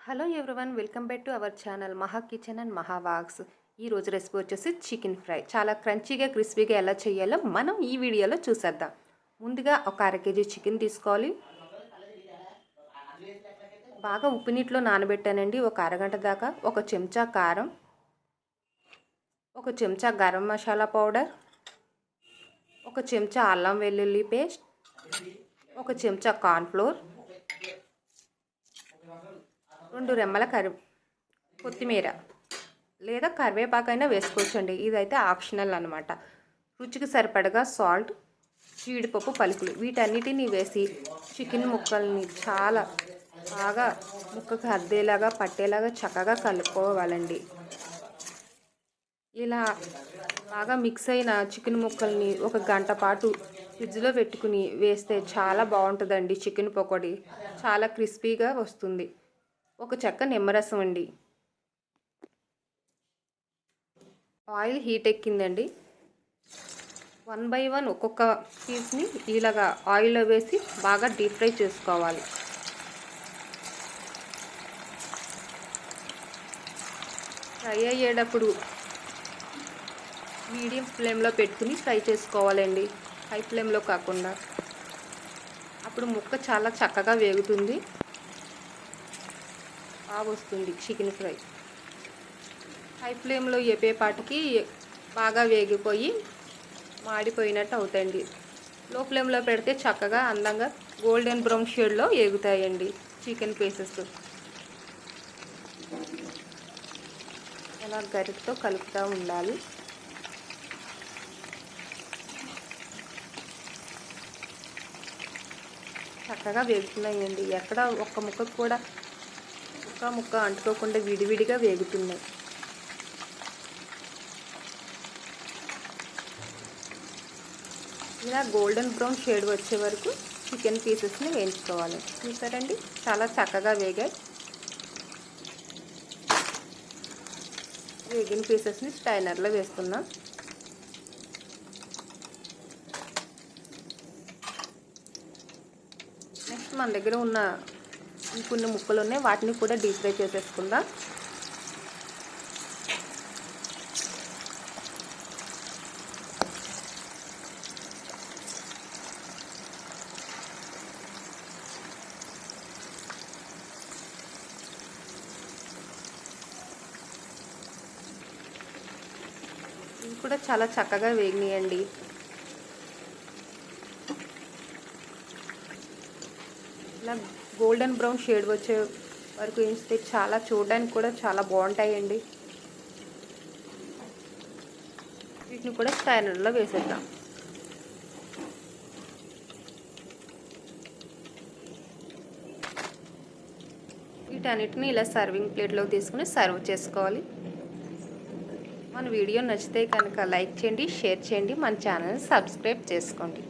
Hello everyone welcome back to our channel Maha kitchen and Maha walks. ఈ రోజు recipe వచ్చేసి chicken fry. చాలా క్రంచీగా క్రిస్పీగా ఎలా చేయాలో మనం ఈ వీడియోలో చూసేద్దాం. ముందుగా ఒక అర కేజీ చికెన్ తీసుకోవాలి. బాగా ఉప్పు నీటిలో నానబెట్టానండి. ఒక అరగంట దాకా. ఒక చెంచా కారం. ఒక చెంచా గరం మసాలా పౌడర్. ఒక చెంచా అల్లం వెల్లుల్లి పేస్ట్. ఒక చెంచా కార్న్ఫ్లోర్ రెండు రెమ్మల కరి కొత్తిమీర లేదా కరివేపాకైనా వేసుకోవచ్చండి. ఇదైతే ఆప్షనల్ అనమాట రుచికి సరిపడగా సాల్ట్ జీడిపప్పు పలుకులు. వీటన్నిటిని వేసి చికెన్ ముక్కల్ని చాలా బాగా ముక్కకు అద్దేలాగా పట్టేలాగా చక్కగా కలుపుకోవాలండి. ఇలా బాగా మిక్స్ అయిన చికెన్ ముక్కల్ని ఒక గంట పాటు ఫ్రిడ్జ్లో పెట్టుకుని వేస్తే చాలా బాగుంటుందండి చికెన్ పకోడీ. చాలా క్రిస్పీగా వస్తుంది. ఒక చెక్క నిమ్మరసం అండి. ఆయిల్ హీట్ ఎక్కిందండి. వన్ బై వన్ ఒక్కొక్క పీస్ని ఇలాగా ఆయిల్లో వేసి బాగా డీప్ ఫ్రై చేసుకోవాలి. ఫ్రై అయ్యేటప్పుడు మీడియం ఫ్లేమ్లో పెట్టుకుని ఫ్రై చేసుకోవాలండి. హై ఫ్లేమ్లో కాకుండా. అప్పుడు ముక్క చాలా చక్కగా వేగుతుంది. బాగా వస్తుంది చికెన్ ఫ్రై. హై ఫ్లేమ్లో పాటికి బాగా వేగిపోయి మాడిపోయినట్టు అవుతాయండి. లో ఫ్లేమ్లో పెడితే చక్కగా అందంగా గోల్డెన్ బ్రౌన్ షేడ్లో వేగుతాయండి చికెన్ పీసెస్. అలా గరిటతో కలుపుతూ ఉండాలి. చక్కగా వేగుతున్నాయండి. ఎక్కడ ఒక్క ముక్కకు కూడా ముక్క ముక్క అంటుకోకుండా విడివిడిగా వేగుతున్నాయి. ఇలా గోల్డెన్ బ్రౌన్ షేడ్ వచ్చే వరకు చికెన్ పీసెస్ని వేయించుకోవాలి. చూసారండి చాలా చక్కగా వేగాయి. వేగిన పీసెస్ని స్టైనర్లో వేస్తున్నాం. నెక్స్ట్ మన దగ్గర ఉన్న కొన్ని ముక్కలు ఉన్నాయి వాటిని కూడా డీప్ ఫ్రై చేసేసుకుందాం. ఇవి కూడా చాలా చక్కగా వేగినాయండి. ఇలా గోల్డెన్ బ్రౌన్ షేడ్ వచ్చే వరకు వేస్తే చాలా చూడడానికి కూడా చాలా బాగుంటాయండి. వీటిని కూడా స్టైనర్లో వేసేద్దాం. వీటన్నిటిని ఇలా సర్వింగ్ ప్లేట్లో తీసుకుని సర్వ్ చేసుకోవాలి. మన వీడియో నచ్చితే కనుక లైక్ చేయండి షేర్ చేయండి మన ఛానల్ని సబ్స్క్రైబ్ చేసుకోండి.